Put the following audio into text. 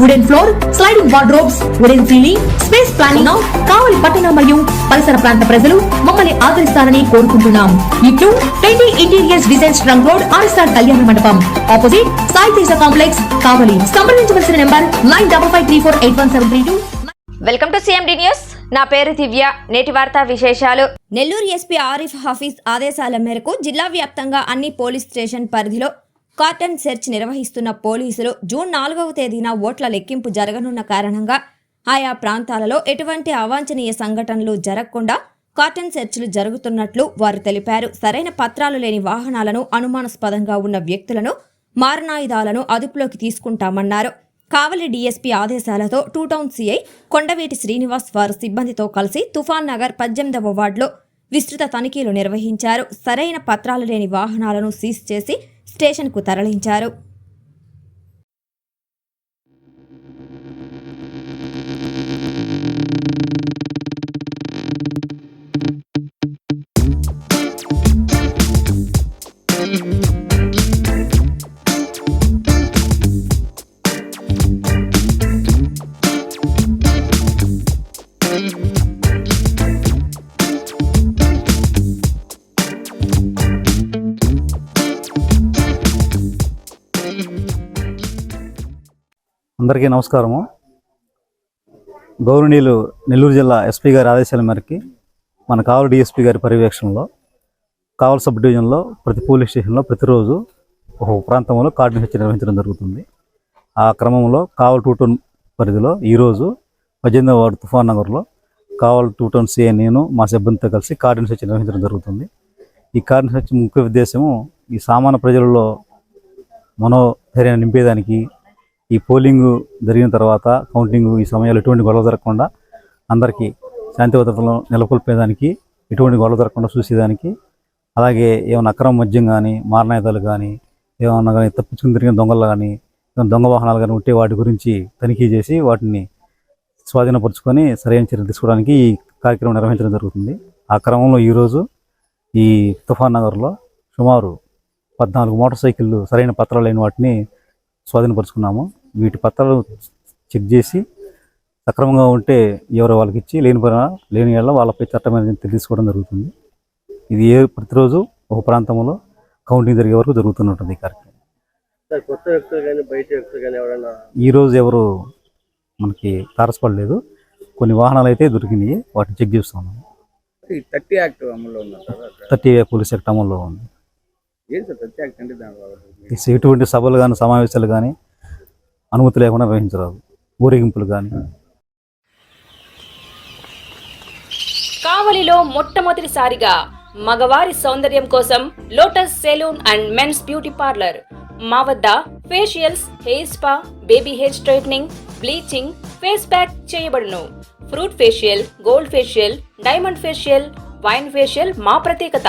wooden floor sliding wardrobes wooden ceiling space planning Kavali పట్టణ మరియు పరిసర ప్రాంత ప్రజలు మమ్మల్ని ఆదరిస్తారని కోరుకుంటున్నాం. ఇట్లు twenty interiors designs trunk road RSR కళ్యాణ మండపం. Opposite Sai Teja complex Kavali. సంప్రదించవలసిన number nine double five three four eight one seven three two. Welcome to CMD news నా పేరు దివ్య. నేటి వార్తా విశేషాలు. నెల్లూరు ఎస్పీ ఆరిఫ్ హఫీజ్ ఆదేశాల మేరకు జిల్లా వ్యాప్తంగా అన్ని పోలీస్ స్టేషన్ పరిధిలో కార్టన్ సెర్చ్ నిర్వహిస్తున్న పోలీసులు జూన్ నాలుగవ తేదీన ఓట్ల లెక్కింపు జరగనున్న కారణంగా ఆయా ప్రాంతాలలో ఎటువంటి అవాంఛనీయ సంఘటనలు జరగకుండా కార్టన్ సెర్చ్లు జరుగుతున్నట్లు వారు తెలిపారు. సరైన పత్రాలు లేని వాహనాలను అనుమానాస్పదంగా ఉన్న వ్యక్తులను మారణాయుధాలను అదుపులోకి తీసుకుంటామన్నారు. కావలి డీఎస్పీ ఆదేశాలతో two town CI Kondaveeti Srinivas వారు సిబ్బందితో కలిసి తుఫాన్ నగర్ పద్దెనిమిదవ వార్డులో విస్తృత తనిఖీలు నిర్వహించారు. సరైన పత్రాలు లేని వాహనాలను సీజ్ చేసి స్టేషన్కు తరలించారు. అందరికీ నమస్కారము. గౌరవనీయులు నెల్లూరు జిల్లా ఎస్పీ గారి ఆదేశాల మేరకి మన కావలి డిఎస్పీ గారి పర్యవేక్షణలో కావలి సబ్ డివిజన్లో ప్రతి పోలీస్ స్టేషన్లో ప్రతిరోజు ఒక ప్రాంతంలో కార్డు హెచ్చరిక నిర్వహించడం జరుగుతుంది. ఆ క్రమంలో కావలి టూ టౌన్ పరిధిలో ఈరోజు పద్దెనిమిదవ వార్డు తుఫాన్ నగర్లో కావలి టూ టౌన్ సిఐ నేను మా సిబ్బందితో కలిసి కార్డు హెచ్చరిక నిర్వహించడం జరుగుతుంది. ఈ కార్డు హెచ్చరిక ముఖ్య ఉద్దేశము ఈ సామాన్య ప్రజలలో మనోధైర్యాన్ని నింపేదానికి ఈ పోలింగ్ జరిగిన తర్వాత కౌంటింగ్ ఈ సమయంలో ఎటువంటి గొడవ జరగకుండా అందరికీ శాంతి నెలకొల్పేదానికి ఎటువంటి గొడవ జరగకుండా చూసేదానికి అలాగే ఏమైనా అక్రమ మద్యం కానీ మారణాయుధాలు కానీ ఏమన్నా కానీ తప్పించుకుని తిరిగిన దొంగలు కానీ ఏమైనా దొంగ వాహనాలు కానీ ఉంటే వాటి గురించి తనిఖీ చేసి వాటిని స్వాధీనపరుచుకొని సరైన చర్యలు తీసుకోవడానికి ఈ కార్యక్రమం నిర్వహించడం జరుగుతుంది. ఆ క్రమంలో ఈరోజు ఈ తుఫాన్ నగర్లో సుమారు పద్నాలుగు మోటార్ సైకిళ్ళు సరైన పత్రాలు లేని వాటిని స్వాధీనపరుచుకున్నాము. వీటి పత్రాలు చెక్ చేసి సక్రమంగా ఉంటే ఎవరో వాళ్ళకి ఇచ్చి లేని లేని వాళ్ళ వాళ్ళపై చట్టమైన చర్యలు తీసుకోవడం జరుగుతుంది. ఇది ఏ ప్రతిరోజు ఒక ప్రాంతంలో కౌంటింగ్ జరిగే వరకు జరుగుతుంటుంది ఈ కార్యక్రమం. ఈరోజు ఎవరు మనకి తారసపడలేదు కొన్ని వాహనాలు అయితే దొరికినాయి. వాటిని చెక్ చేస్తున్నాము థర్టీ యాక్ట్ అమల్లో అక్కడ థర్టీ పోలీస్ యాక్ట్ అమల్లో ఉంది. ఎటువంటి సభలు కానీ సమావేశాలు కానీ అనుమతి లేకుండా నిర్వహించరాదు. ఊరేగింపులు కానీ కావలిలో మొట్టమొదటిసారిగా మగవారి సౌందర్యం కోసం Lotus salon and men's beauty parlour మా వద్ద facials hair spa baby hair straightening bleaching face pack చేయబడును. Fruit facial gold facial diamond facial wine facial మా ప్రత్యేకత.